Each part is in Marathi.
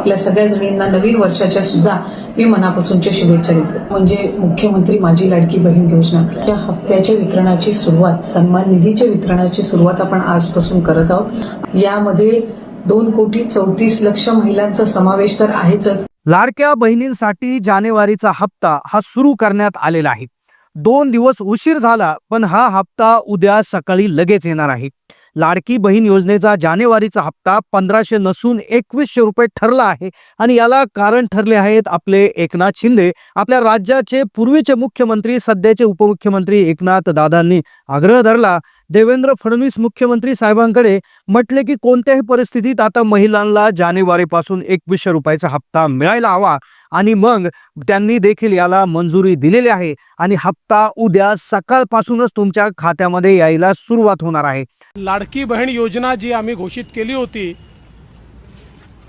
आपल्या सगळ्या जणींना नवीन वर्षाच्या सुद्धा मी मनापासूनच्या शुभेच्छा देते. म्हणजे मुख्यमंत्री माझी लाडकी बहीण योजना. या हप्त्याच्या वितरणाची सुरुवात सन्मान निधीच्या वितरणाची सुरुवात आपण आजपासून करत आहोत. यामध्ये दोन कोटी चौतीस लक्ष महिलांचा समावेश तर आहेच लाडक्या बहिणींसाठी जानेवारीचा हप्ता हा सुरू करण्यात आलेला आहे. दोन दिवस उशीर झाला पण हा हप्ता उद्या सकाळी लगेच येणार आहे. लाडकी बहीण योजनेचा जानेवारीचा हप्ता पंधराशे नसून एकवीसशे रुपये ठरला आहे आणि याला कारण ठरले आहेत आपले एकनाथ शिंदे. आपल्या राज्याचे पूर्वीचे मुख्यमंत्री सध्याचे उपमुख्यमंत्री एकनाथ दादांनी आग्रह धरला देवेंद्र फडणवीस मुख्यमंत्री साहेबांकडे म्हटले की कोणत्याही परिस्थितीत आता महिलांना जानेवारीपासून एकवीसशे रुपयाचा हप्ता मिळायला हवा आणि मग त्यांनी देखील याला मंजुरी दिलेली आहे आणि हप्ता उद्या सकाळपासूनच तुमच्या खात्यामध्ये यायला सुरुवात होणार आहे. लाडकी बहीण योजना जी आम्ही घोषित केली होती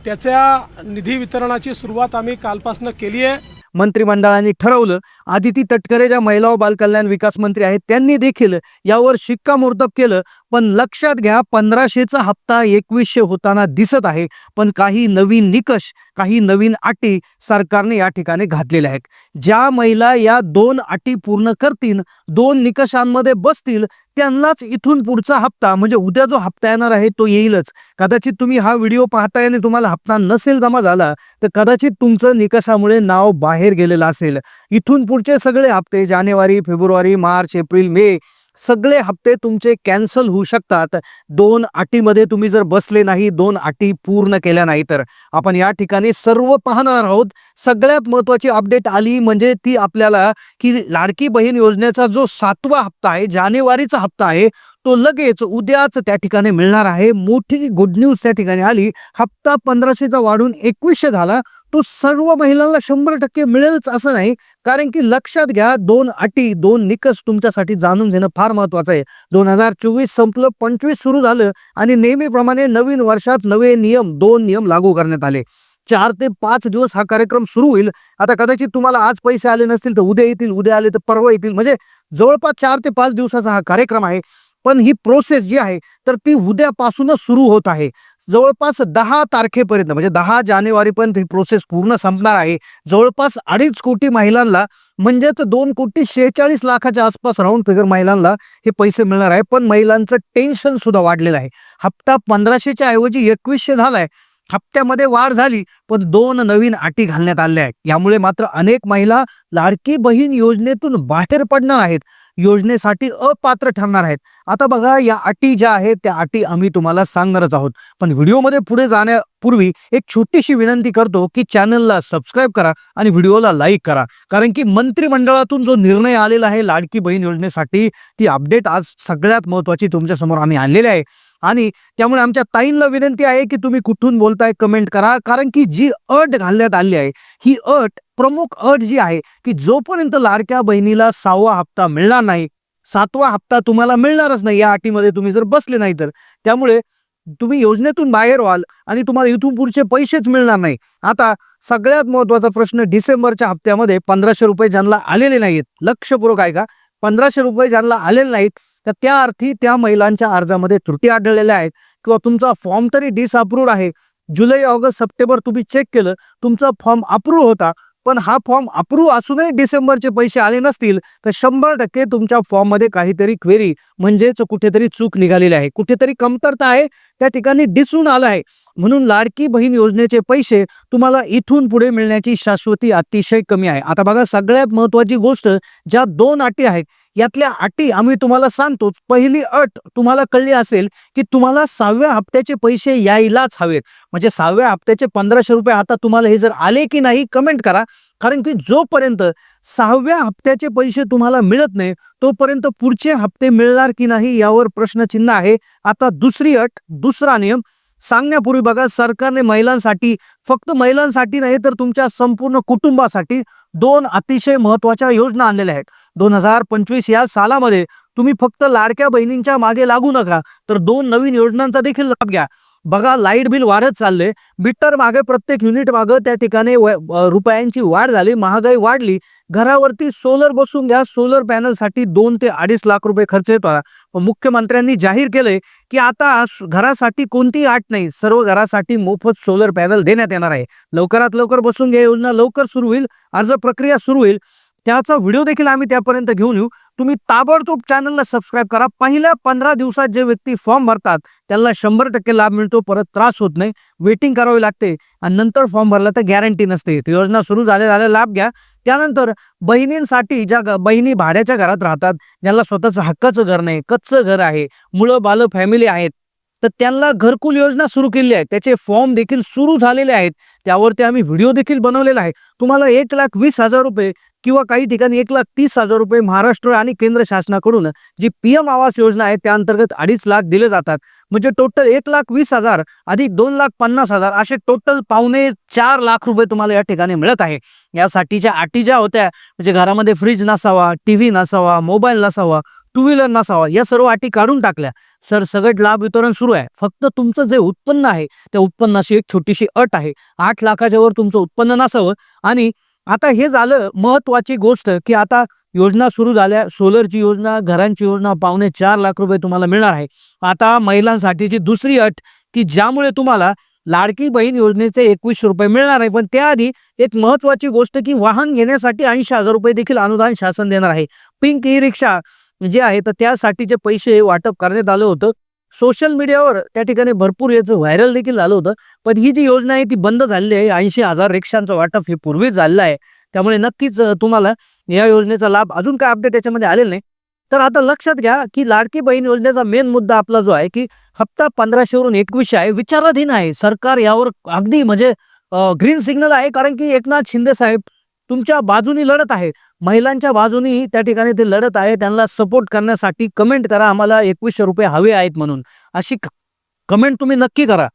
त्याच्या निधी वितरणाची सुरुवात आम्ही कालपासून केली आहे. मंत्रिमंडळाने ठरवलं आदिती तटकरे ज्या महिला व बालकल्याण विकास मंत्री आहेत त्यांनी देखील यावर शिक्कामोर्तब केलं. पण लक्षात घ्या पंधराशेचा हप्ता एकवीसशे होताना दिसत आहे. पण काही नवीन निकष काही नवीन अटी सरकारने या ठिकाणी घातलेल्या आहेत. ज्या महिला या दोन अटी पूर्ण करतील दोन निकषांमध्ये बसतील त्यांनाच इथून पुढचा हप्ता म्हणजे उद्या जो हप्ता येणार आहे तो येईलच. कदाचित तुम्ही हा व्हिडिओ पाहताय आणि तुम्हाला हप्ता नसेल जमा झाला तर कदाचित तुमचं निकषामुळे नाव बाहेर गेलेलं असेल. इथून पुढचे सगळे हप्ते जानेवारी फेब्रुवारी मार्च एप्रिल मे सगळे हप्ते तुमचे कॅन्सल होऊ शकतात. दोन अटीमध्ये तुम्ही जर बसले नाही दोन अटी पूर्ण केल्या नाही तर. आपण या ठिकाणी सर्व पाहणार आहोत. सगळ्यात महत्त्वाची अपडेट आली म्हणजे ती आपल्याला की लाडकी बहीण योजनेचा जो सातवा हप्ता आहे जानेवारीचा हप्ता आहे तो लगेच उद्याच त्या ठिकाणी मिळणार आहे. मोठी गुड न्यूज त्या ठिकाणी आली. हप्ता पंधराशेचा वाढून एकवीसशे झाला. तो सर्व महिलांना शंभर टक्के मिळेलच असं नाही. कारण की लक्षात घ्या दोन अटी दोन निकष तुमच्यासाठी जाणून घेणं फार महत्वाचं आहे. दोन हजार चोवीस संपलं पंचवीस सुरू झालं आणि नेहमीप्रमाणे नवीन वर्षात नवे नियम दोन नियम लागू करण्यात आले. चार ते पाच दिवस हा कार्यक्रम सुरू होईल. आता कदाचित तुम्हाला आज पैसे आले नसतील तर उद्या येतील उद्या आले तर परवा येतील. म्हणजे जवळपास चार ते पाच दिवसाचा हा कार्यक्रम आहे. पण ही प्रोसेस जी आहे तर ती उद्यापासूनच सुरू होत आहे. जवळपास दहा तारखेपर्यंत म्हणजे दहा जानेवारीपर्यंत ही प्रोसेस पूर्ण संपणार आहे. जवळपास अडीच कोटी महिलांना म्हणजेच दोन कोटी शेहेचाळीस लाखाच्या आसपास राऊंड फिगर महिलांना हे पैसे मिळणार आहे. पण महिलांचं टेन्शन सुद्धा वाढलेलं आहे. हप्ता पंधराशेच्या ऐवजी एकवीसशे झालाय. हप्त्यामध्ये वाढ झाली पण दोन नवीन अटी घालण्यात आल्या आहेत. यामुळे मात्र अनेक महिला लाडकी बहीण योजनेतून बाहेर पडणार आहेत. योजनेसाठी अपात्र ठरणार आहेत. आता बघा या अटी ज्या आहेत त्या अटी आम्ही तुम्हाला सांगणारच आहोत. पण व्हिडिओमध्ये पुढे जाण्यापूर्वी एक छोटीशी विनंती करतो की चॅनलला सबस्क्राईब करा आणि व्हिडिओला लाईक करा. कारण की मंत्रिमंडळातून जो निर्णय आलेला आहे लाडकी बहीण योजनेसाठी ती अपडेट आज सगळ्यात महत्वाची तुमच्यासमोर आम्ही आणलेली आहे. आणि त्यामुळे आमच्या ताईंना विनंती आहे की तुम्ही कुठून बोलताय कमेंट करा. कारण की जी अट घालण्यात आली आहे ही अट प्रमुख अट जी आहे की जोपर्यंत लाडक्या बहिणीला सहावा हप्ता मिळणार नाही सातवा हप्ता तुम्हाला मिळणारच नाही या अटीमध्ये तुम्ही जर बसले नाही तर. त्यामुळे तुम्ही योजनेतून बाहेर व्हाल आणि तुम्हाला इथून पुढचे पैसेच मिळणार नाही. आता सगळ्यात महत्त्वाचा प्रश्न डिसेंबरच्या हप्त्यामध्ये पंधराशे रुपये ज्यांना आलेले नाहीत लक्षपूर्वक आहे का पंधराशे रुपये ज्यांना आलेले नाहीत तर त्या अर्थी त्या महिलांच्या अर्जामध्ये त्रुटी आढळलेल्या आहेत. किंवा तुमचा फॉर्म तरी डिसअप्रूव्ड आहे. जुलै ऑगस्ट सप्टेंबर तुम्ही चेक केलं तुमचा फॉर्म अप्रूव्ह होता पण हा फॉर्म अप्रूव्ह असूनही डिसेंबरचे पैसे आले नसतील तर शंभर टक्के तुमच्या फॉर्ममध्ये काहीतरी क्वेरी म्हणजेच कुठेतरी चूक निघालेली आहे. कुठेतरी कमतरता आहे त्या ठिकाणी दिसून आलं आहे. म्हणून लाडकी बहीण योजनेचे पैसे तुम्हाला इथून पुढे मिळण्याची शाश्वती अतिशय कमी आहे. आता बघा सगळ्यात महत्वाची गोष्ट ज्या दोन अटी आहेत यातल्या अटी आम्ही तुम्हाला सांगतोच. पहिली अट तुम्हाला कळली असेल की तुम्हाला सहाव्या हप्त्याचे पैसे यायलाच हवेत. म्हणजे सहाव्या हप्त्याचे पंधराशे रुपये आता तुम्हाला हे जर आले की नाही कमेंट करा. कारण की जोपर्यंत सहाव्या हप्त्याचे पैसे तुम्हाला मिळत नाही तोपर्यंत पुढचे हप्ते मिळणार की नाही यावर प्रश्नचिन्ह आहे. आता दुसरी अट दुसरा नियम सांगण्यापूर्वी बघा सरकारने महिलांसाठी फक्त महिलांसाठी नाही तर तुमच्या संपूर्ण कुटुंबासाठी दोन अतिशय महत्त्वाच्या योजना आणलेल्या आहेत. दोन हजार पंचवीस या सालामध्ये तुम्ही फक्त लाडक्या बहिणींच्या मागे लागू नका तर दोन नवीन योजनांचा देखील लाभ घ्या. बघा लाइट बिल वाढत चालले मीटर मागे प्रत्येक युनिट मागे त्या ठिकाणी व- रुपयांची वाढ झाली महागाई वाढली. घरावरती सोलर बसून घ्या. सोलर पॅनलसाठी दोन ते अडीच लाख रुपये खर्च येतो. मुख्यमंत्र्यांनी जाहीर केलंय की आता घरासाठी कोणतीही अट नाही. सर्व घरासाठी मोफत सोलर पॅनल देण्यात येणार आहे. लवकरात लवकर बसून घ्या. योजना लवकर सुरू होईल. अर्ज प्रक्रिया सुरू होईल. त्याचा व्हिडिओ देखील आम्ही त्यापर्यंत घेऊन येऊ. तुम्ही ताबडतोब चॅनलला सबस्क्राईब करा. पहिल्या पंधरा दिवसात जे व्यक्ती फॉर्म भरतात त्यांना शंभर टक्के लाभ मिळतो परत त्रास होत नाही. वेटिंग करावी लागते आणि नंतर फॉर्म भरला तर गॅरंटी नसते. ती योजना सुरू झाल्या झाल्या लाभ घ्या. त्यानंतर बहिणींसाठी ज्या बहिणी भाड्याच्या घरात राहतात ज्यांना स्वतःचं हक्काचं घर नाही कच्चं घर आहे मुलं बालं फॅमिली आहेत तर त्यांना घरकुल योजना सुरू केली आहे. त्याचे फॉर्म देखील सुरू झालेले आहेत. त्यावरती आम्ही व्हिडिओ देखील बनवलेला आहे. तुम्हाला एक लाख वीस हजार रुपये किंवा काही ठिकाणी एक लाख तीस हजार रुपये महाराष्ट्र आणि केंद्र शासनाकडून G P M Awas Yojana आहे त्या अंतर्गत अडीच लाख दिले जातात. म्हणजे टोटल एक लाख वीस हजार अधिक दोन लाख पन्नास हजार असे टोटल पावणे चार लाख रुपये तुम्हाला या ठिकाणी मिळत आहे. यासाठीच्या अटी ज्या होत्या म्हणजे घरामध्ये फ्रीज नसावा टी व्ही नसावा मोबाईल नसावा टू व्हीलर नसावा. या सर्व अटी काढून टाकल्या. सर सगळं लाभ वितरण सुरू आहे. फक्त तुमचं जे उत्पन्न आहे त्या उत्पन्नाची एक छोटीशी अट आहे. आठ लाखाच्या वर तुमचं उत्पन्न नसावं. आणि आता हे झालं महत्वाची गोष्ट की आता योजना सुरू झाल्या. सोलरची योजना घरांची योजना पावणे चार लाख रुपये तुम्हाला मिळणार आहे. आता महिलांसाठीची दुसरी अट की ज्यामुळे तुम्हाला लाडकी बहीण योजनेचे एकवीसशे रुपये मिळणार आहे. पण त्याआधी एक महत्वाची गोष्ट की वाहन घेण्यासाठी ऐंशी हजार रुपये देखील अनुदान शासन देणार आहे. पिंक ई रिक्षा जे आहे तर त्यासाठीचे पैसे वाटप करण्यात आलं होतं सोशल मीडियावर त्या ठिकाणी भरपूर याचं व्हायरल देखील झालं होतं. पण ही जी योजना आहे ती बंद झालेली आहे. ऐंशी हजार रिक्षांचं वाटप हे पूर्वीच झालेलं आहे. त्यामुळे नक्कीच तुम्हाला या योजनेचा लाभ अजून काय अपडेट याच्यामध्ये आलेला नाही. तर आता लक्षात घ्या की लाडकी बहीण योजनेचा मेन मुद्दा आपला जो आहे की हप्ता पंधराशेवरून एकवीसशे आहे विचाराधीन आहे. सरकार यावर अगदी म्हणजे ग्रीन सिग्नल आहे. कारण की एकनाथ शिंदे साहेब तुमच्या बाजूनी लढत आहे. महिलांच्या बाजूनी त्या ठिकाणी ते लढत आहे. त्यांना सपोर्ट करण्यासाठी कमेंट करा. आम्हाला एकवीसशे रुपये हवे आहेत म्हणून. अशी कमेंट तुम्ही नक्की करा.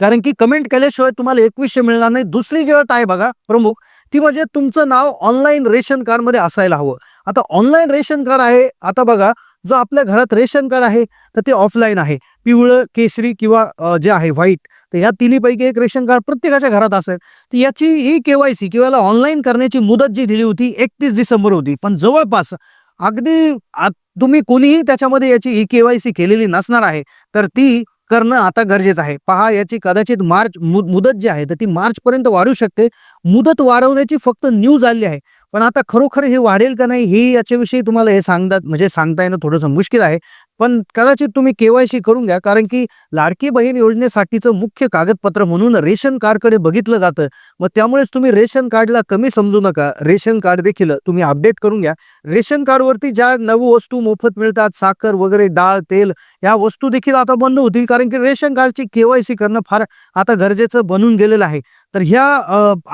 कारण की कमेंट केल्याशिवाय तुम्हाला एकवीसशे मिळणार नाही. दुसरी जी अट आहे बघा प्रमुख ती म्हणजे तुमचं नाव ऑनलाईन रेशन कार्डमध्ये असायला हवं. आता ऑनलाईन रेशन कार्ड आहे. आता बघा जो आपल्या घरात रेशन कार्ड आहे तर ते ऑफलाईन आहे. पिवळं केशरी किंवा जे आहे व्हाईट तर ह्या तिन्हीपैकी एक रेशन कार्ड प्रत्येकाच्या घरात असेल. तर याची ही के वाय सी किंवा ऑनलाईन करण्याची मुदत जी दिली होती एकतीस डिसेंबर होती. पण जवळपास अगदी आ- तुम्ही कोणीही त्याच्यामध्ये याची ई के वाय सी केलेली नसणार आहे तर ती करणं आता गरजेचं आहे. पहा याची कदाचित मार्च मु- मुदत जी आहे तर ती मार्चपर्यंत वाढू शकते. मुदत वाढवण्याची फक्त न्यूज आली आहे. पण आता खरोखर हे वाढेल का नाही हे याच्याविषयी तुम्हाला हे सांगतात म्हणजे सांगता येणं थोडंसं मुश्किल आहे. पण कदाचित तुम्ही केवायसी करून घ्या कारण की लाडकी बहीण योजनेसाठीचं मुख्य कागदपत्र म्हणून रेशन कार्डकडे बघितलं जातं. मग त्यामुळेच तुम्ही रेशन कार्डला कमी समजू नका. रेशन कार्ड देखील तुम्ही अपडेट करून घ्या. रेशन कार्डवरती ज्या नऊ वस्तू मोफत मिळतात साखर वगैरे डाळ तेल या वस्तू देखील आता बंद होतील कारण की रेशन कार्डची केवायसी करणं फार आता गरजेचं बनून गेलेलं आहे. तर ह्या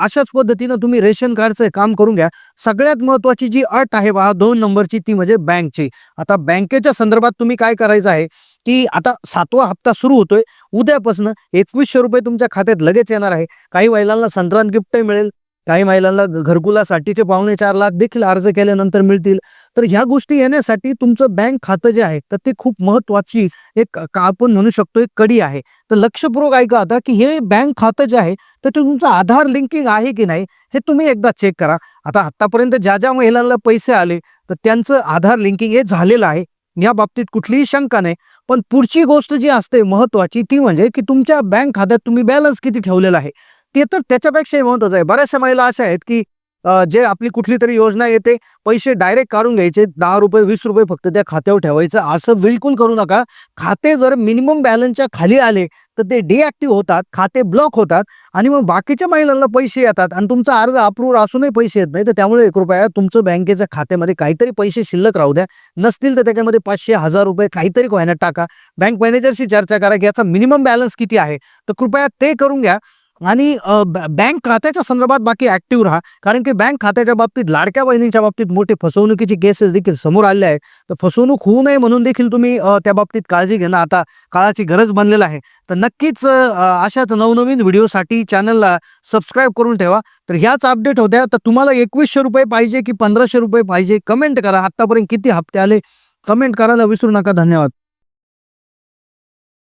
अशाच पद्धतीनं तुम्ही रेशन कार्डचं काम करून घ्या. सगळ्यात महत्वाची जी अट आहे बा दोन नंबरची ती म्हणजे बँकची. आता बँकेच्या संदर्भात तुम्ही काय करायचं आहे की आता सातवा हप्ता सुरू होतोय. उद्यापासून एकवीसशे रुपये तुमच्या खात्यात लगेच येणार आहे. काही वैलांना संक्रांत गिफ्टही मिळेल. काही महिलांना घरकुलासाठीचे पावणे चार लाख देखील अर्ज केल्यानंतर मिळतील. तर ह्या गोष्टी येण्यासाठी तुमचं बँक खातं जे आहे तर ते खूप महत्वाची एक का आपण म्हणू शकतो एक कडी आहे. तर लक्षपूर्वक ऐका आता की हे बँक खातं जे आहे तर ते तुमचं आधार लिंकिंग आहे की नाही हे तुम्ही एकदा चेक करा. आता आतापर्यंत ज्या ज्या महिलांना पैसे आले तर त्यांचं आधार लिंकिंग हे झालेलं आहे. या बाबतीत कुठलीही शंका नाही. पण पुढची गोष्ट जी असते महत्वाची ती म्हणजे की तुमच्या बँक खात्यात तुम्ही बॅलन्स किती ठेवलेला आहे. ते तर त्याच्यापेक्षाही महत्वाचं आहे. बऱ्याचशा महिला अशा आहेत की जे आपली कुठली तरी योजना येते पैसे डायरेक्ट काढून घ्यायचे दहा रुपये वीस रुपये फक्त त्या खात्यावर ठेवायचं. असं बिलकुल करू नका. खाते जर मिनिमम बॅलन्सच्या खाली आले तर ते डिॲक्टिव्ह होतात खाते ब्लॉक होतात आणि मग बाकीच्या महिलांना पैसे येतात आणि तुमचा अर्ज अप्रूव्ह असूनही पैसे येत नाही. तर त्यामुळे कृपया तुमचं बँकेच्या खात्यामध्ये काहीतरी पैसे शिल्लक राहू द्या. नसतील तर त्याच्यामध्ये पाचशे हजार रुपये काहीतरी कोयना टाका. बँक मॅनेजरशी चर्चा करा की याचा मिनिमम बॅलन्स किती आहे. तर कृपया ते करून घ्या. आणि बँक खात्याच्या संदर्भात बाकी ऍक्टिव्ह राहा. कारण की बँक खात्याच्या बाबतीत लाडक्या बहिणीच्या बाबतीत मोठे फसवणुकीची केसेस देखील समोर आले आहे तर फसवणूक होऊ नये म्हणून देखील तुम्ही त्या बाबतीत काळजी घेणं आता काळाची गरज बनलेलं आहे. तर नक्कीच अशाच नवनवीन व्हिडिओसाठी चॅनलला सबस्क्राईब करून ठेवा. तर ह्याच अपडेट होत्या. तर तुम्हाला एकवीसशे रुपये पाहिजे की पंधराशे रुपये पाहिजे? कमेंट करा. आत्तापर्यंत किती हप्ते आले? कमेंट करायला विसरू नका. धन्यवाद.